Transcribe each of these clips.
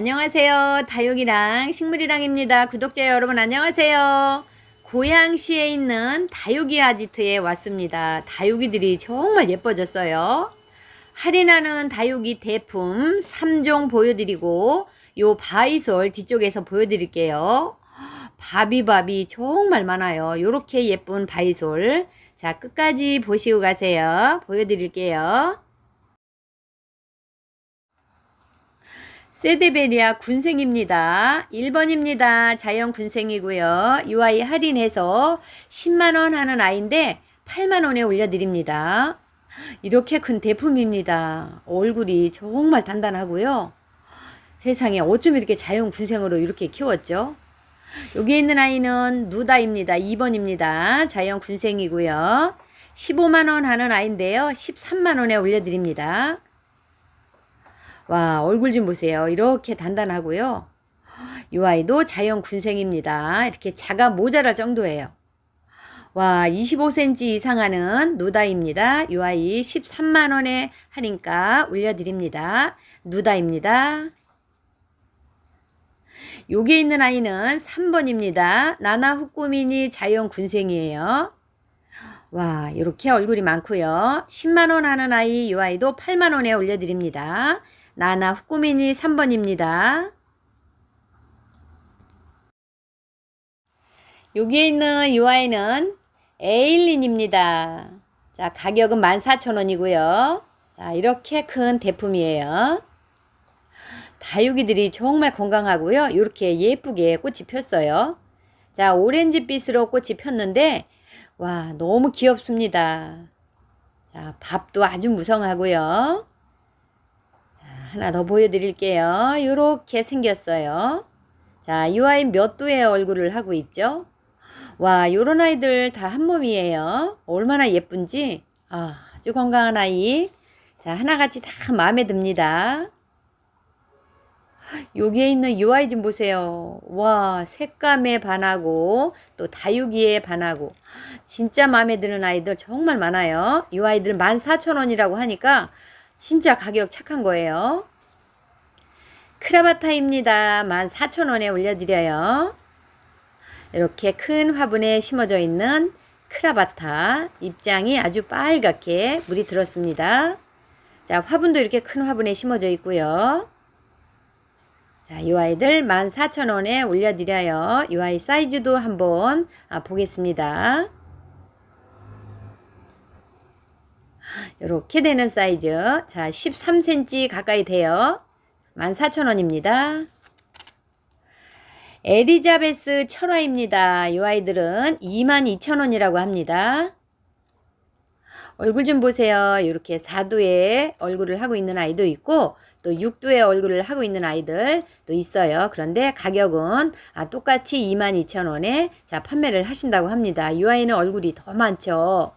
안녕하세요. 다육이랑 식물이랑입니다. 구독자 여러분 안녕하세요. 고양시에 있는 다육이 아지트에 왔습니다. 다육이들이 정말 예뻐졌어요. 할인하는 다육이 대품 3종 보여드리고 요 바이솔 뒤쪽에서 보여드릴게요. 바비바비 정말 많아요. 요렇게 예쁜 바이솔. 자, 끝까지 보시고 가세요. 보여드릴게요. 세데베리아 군생입니다. 1번입니다. 자연 군생이고요. 이 아이 할인해서 10만원 하는 아이인데 8만원에 올려드립니다. 이렇게 큰 대품입니다. 얼굴이 정말 단단하고요. 세상에 어쩜 이렇게 자연 군생으로 이렇게 키웠죠? 여기 있는 아이는 누다입니다. 2번입니다. 자연 군생이고요. 15만원 하는 아이인데요. 13만원에 올려드립니다. 와, 얼굴 좀 보세요. 이렇게 단단하고요. 이 아이도 자연 군생입니다. 이렇게 자가 모자랄 정도예요. 와, 25cm 이상 하는 누다입니다. 이 아이 13만원에 할인가 올려드립니다. 누다입니다. 여기 있는 아이는 3번입니다. 나나 후꾸미니 자연 군생이에요. 와, 이렇게 얼굴이 많고요. 10만원 하는 아이, 이 아이도 8만원에 올려드립니다. 나나 후꾸미니 3번입니다. 여기에 있는 이 아이는 에일린입니다. 자, 가격은 14,000원이고요. 자, 이렇게 큰 대품이에요. 다육이들이 정말 건강하고요. 이렇게 예쁘게 꽃이 폈어요. 자, 오렌지빛으로 꽃이 폈는데, 와, 너무 귀엽습니다. 자, 밥도 아주 무성하고요. 하나 더 보여드릴게요. 이렇게 생겼어요. 자, 이 아이 몇 두의 얼굴을 하고 있죠? 와, 요런 아이들 다 한 몸이에요. 얼마나 예쁜지. 아, 아주 건강한 아이. 자, 하나같이 다 마음에 듭니다. 여기에 있는 이 아이 좀 보세요. 와, 색감에 반하고 또 다육이에 반하고 진짜 마음에 드는 아이들 정말 많아요. 이 아이들 14,000원이라고 하니까 진짜 가격 착한 거예요. 크라바타입니다. 14,000원에 올려드려요. 이렇게 큰 화분에 심어져 있는 크라바타 입장이 아주 빨갛게 물이 들었습니다. 자, 화분도 이렇게 큰 화분에 심어져 있고요. 자, 이 아이들 14,000원에 올려드려요. 이 아이 사이즈도 한번 아, 보겠습니다. 이렇게 되는 사이즈. 자, 13cm 가까이 돼요. 14,000원입니다. 에리자베스 철화입니다. 이 아이들은 22,000원이라고 합니다. 얼굴 좀 보세요. 이렇게 4두의 얼굴을 하고 있는 아이도 있고 또 6두의 얼굴을 하고 있는 아이들 도 있어요. 그런데 가격은 아, 똑같이 22,000원에 자 판매를 하신다고 합니다. 이 아이는 얼굴이 더 많죠.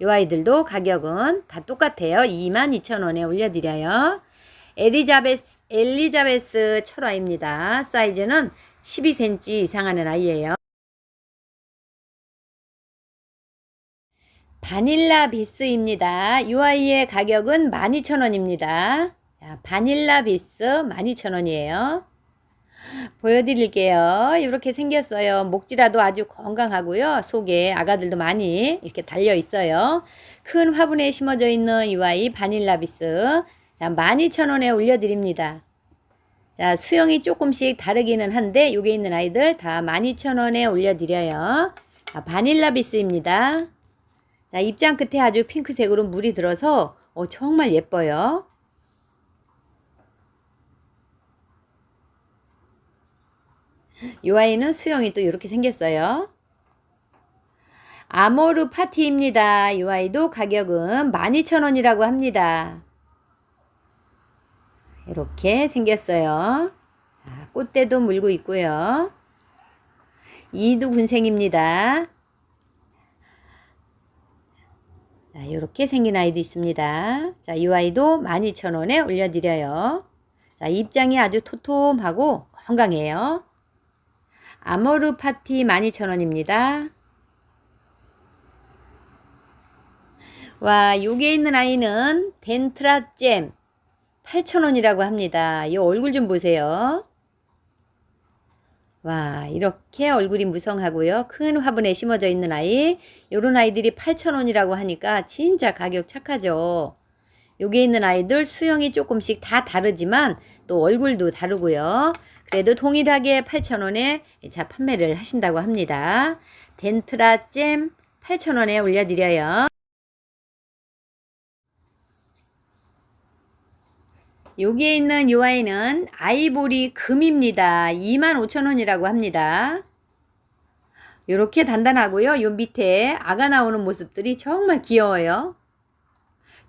이 아이들도 가격은 다 똑같아요. 22,000원에 올려드려요. 엘리자베스, 엘리자베스 철화입니다. 사이즈는 12cm 이상 하는 아이예요. 바닐라 비스입니다. 이 아이의 가격은 12,000원입니다. 자, 바닐라 비스 12,000원이에요. 보여드릴게요. 이렇게 생겼어요. 목지라도 아주 건강하고요. 속에 아가들도 많이 이렇게 달려 있어요. 큰 화분에 심어져 있는 이 아이 바닐라 비스. 자, 12,000원에 올려드립니다. 자, 수영이 조금씩 다르기는 한데 여기 있는 아이들 다 12,000원에 올려드려요. 자, 바닐라 비스입니다. 자, 입장 끝에 아주 핑크색으로 물이 들어서 어, 정말 예뻐요. 이 아이는 수영이 또 이렇게 생겼어요. 아모르 파티입니다. 이 아이도 가격은 12,000원이라고 합니다. 이렇게 생겼어요. 꽃대도 물고 있고요. 이두 군생입니다. 자, 이렇게 생긴 아이도 있습니다. 자, 이 아이도 12,000원에 올려드려요. 자, 입장이 아주 토톰하고 건강해요. 아모르 파티 12,000원입니다. 와, 여기에 있는 아이는 덴트라 잼. 8,000원이라고 합니다. 이 얼굴 좀 보세요. 와, 이렇게 얼굴이 무성하고요. 큰 화분에 심어져 있는 아이. 요런 아이들이 8,000원이라고 하니까 진짜 가격 착하죠. 여기 있는 아이들 수영이 조금씩 다 다르지만 또 얼굴도 다르고요. 그래도 동일하게 8,000원에 자 판매를 하신다고 합니다. 덴트라 잼 8,000원에 올려드려요. 여기에 있는 이 아이는 아이보리 금입니다. 25,000원이라고 합니다. 이렇게 단단하고요. 요 밑에 아가 나오는 모습들이 정말 귀여워요.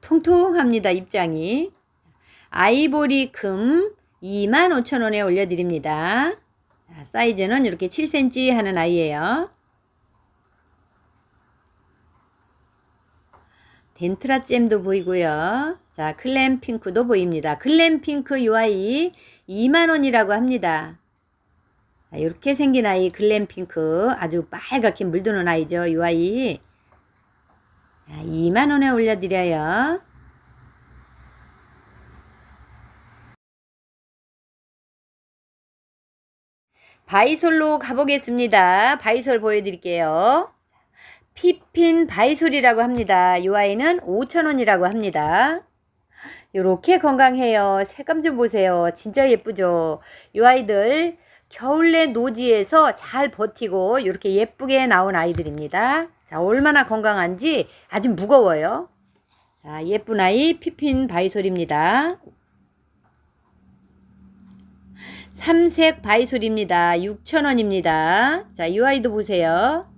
통통합니다. 입장이. 아이보리 금 25,000원에 올려드립니다. 사이즈는 이렇게 7cm 하는 아이예요. 덴트라 잼도 보이고요. 자, 클램 핑크도 보입니다. 클램 핑크 이 아이 2만원이라고 합니다. 자, 이렇게 생긴 아이 글램 핑크 아주 빨갛게 물드는 아이죠. 자, 2만원에 올려드려요. 바이솔로 가보겠습니다. 바이솔 보여드릴게요. 피핀 바이솔이라고 합니다. 이 아이는 5,000원이라고 합니다. 이렇게 건강해요. 색감 좀 보세요. 진짜 예쁘죠? 이 아이들 겨울내 노지에서 잘 버티고 이렇게 예쁘게 나온 아이들입니다. 자, 얼마나 건강한지 아주 무거워요. 자, 예쁜 아이 피핀 바이솔입니다. 삼색 바이솔입니다. 6,000원입니다. 자, 이 아이도 보세요.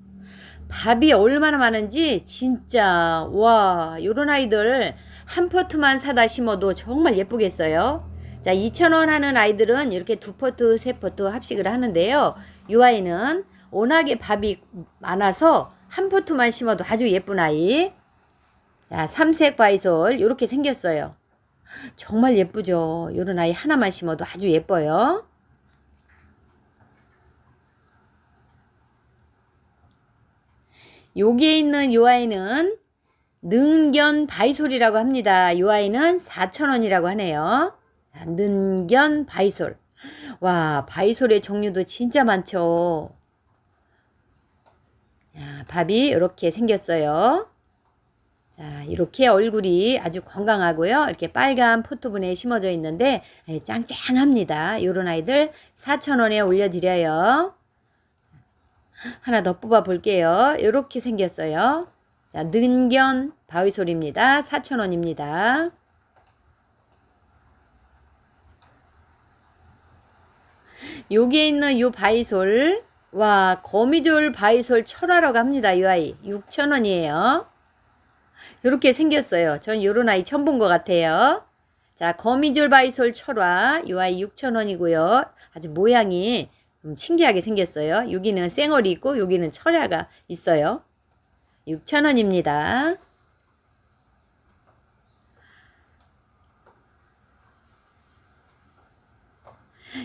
밥이 얼마나 많은지 진짜 와 요런 아이들 한 포트만 사다 심어도 정말 예쁘겠어요. 자 2,000원 하는 아이들은 이렇게 두 포트 세 포트 합식을 하는데요. 이 아이는 워낙에 밥이 많아서 한 포트만 심어도 아주 예쁜 아이. 자 삼색 바이솔 이렇게 생겼어요. 정말 예쁘죠. 요런 아이 하나만 심어도 아주 예뻐요. 여기에 있는 요 아이는 능견 바이솔이라고 합니다. 요 아이는 4,000원이라고 하네요. 자, 능견 바이솔. 와, 바이솔의 종류도 진짜 많죠. 자, 밥이 이렇게 생겼어요. 자, 이렇게 얼굴이 아주 건강하고요. 이렇게 빨간 포토분에 심어져 있는데 예, 짱짱합니다. 요런 아이들 4,000원에 올려드려요. 하나 더 뽑아 볼게요. 이렇게 생겼어요. 자, 능견 바위솔입니다. 4,000원입니다. 여기에 있는 요 바이솔 와 거미줄 바이솔 철화라고 합니다. 이 아이 6,000원이에요. 이렇게 생겼어요. 전 요런 아이 처음 본 것 같아요. 자 거미줄 바이솔 철화 이 아이 6,000원이고요. 아주 모양이 좀 신기하게 생겼어요. 여기는 쌩얼이 있고 여기는 철야가 있어요. 6,000원입니다.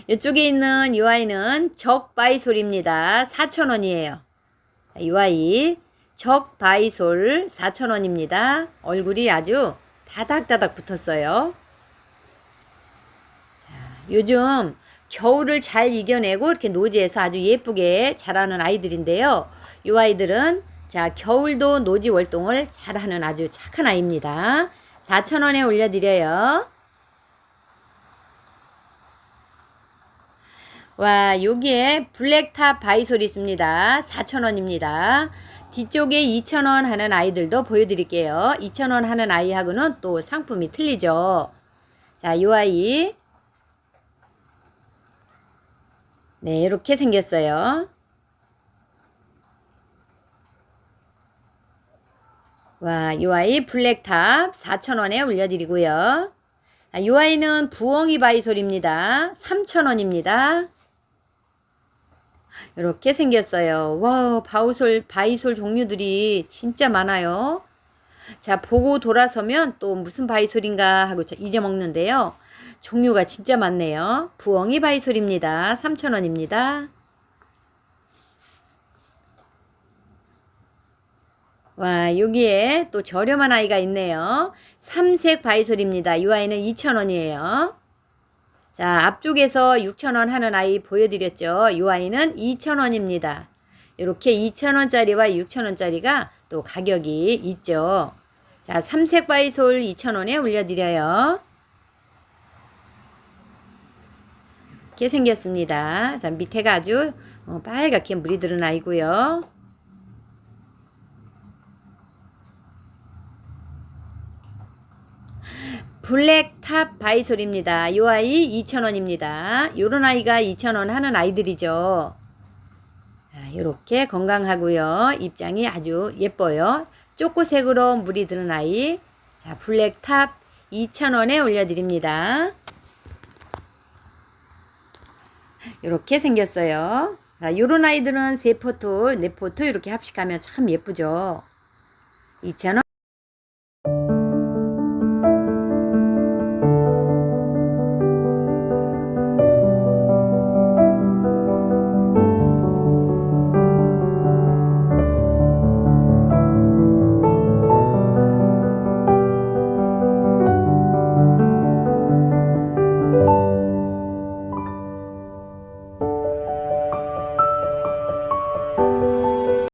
이쪽에 있는 이 아이는 적바이솔입니다. 4,000원이에요. 이 아이 적바이솔 4,000원입니다. 얼굴이 아주 다닥다닥 붙었어요. 자, 요즘 겨울을 잘 이겨내고 이렇게 노지에서 아주 예쁘게 자라는 아이들인데요. 이 아이들은 자 겨울도 노지 활동을 잘하는 아주 착한 아이입니다. 4,000원에 올려드려요. 와 여기에 블랙탑 바이솔이 있습니다. 4,000원입니다. 뒤쪽에 2,000원 하는 아이들도 보여드릴게요. 2,000원 하는 아이하고는 또 상품이 틀리죠. 자, 이 아이 네, 이렇게 생겼어요. 와, 이 아이 블랙탑 4,000원에 올려드리고요. 아, 이 아이는 부엉이 바이솔입니다. 3,000원입니다. 이렇게 생겼어요. 와우, 바우솔, 바이솔 종류들이 진짜 많아요. 자, 보고 돌아서면 또 무슨 바이솔인가 하고 잊어먹는데요. 종류가 진짜 많네요. 부엉이 바이솔입니다. 3,000원입니다. 와, 여기에 또 저렴한 아이가 있네요. 삼색 바이솔입니다. 이 아이는 2,000원이에요. 자, 앞쪽에서 6,000원 하는 아이 보여드렸죠. 이 아이는 2,000원입니다. 이렇게 2,000원짜리와 6,000원짜리가 또 가격이 있죠. 자, 삼색 바이솔 2,000원에 올려드려요. 이렇게 생겼습니다. 자, 밑에가 아주 어, 빨갛게 물이 들은 아이고요. 블랙탑 바이솔입니다. 이 아이 2,000원입니다. 요런 아이가 2,000원 하는 아이들이죠. 자, 이렇게 건강하고요. 입장이 아주 예뻐요. 쪼꼬색으로 물이 드는 아이. 자, 블랙탑 2,000원에 올려드립니다. 이렇게 생겼어요. 자, 요런 아이들은 세 포트, 네 포트 이렇게 합식하면 참 예쁘죠. 2,000원.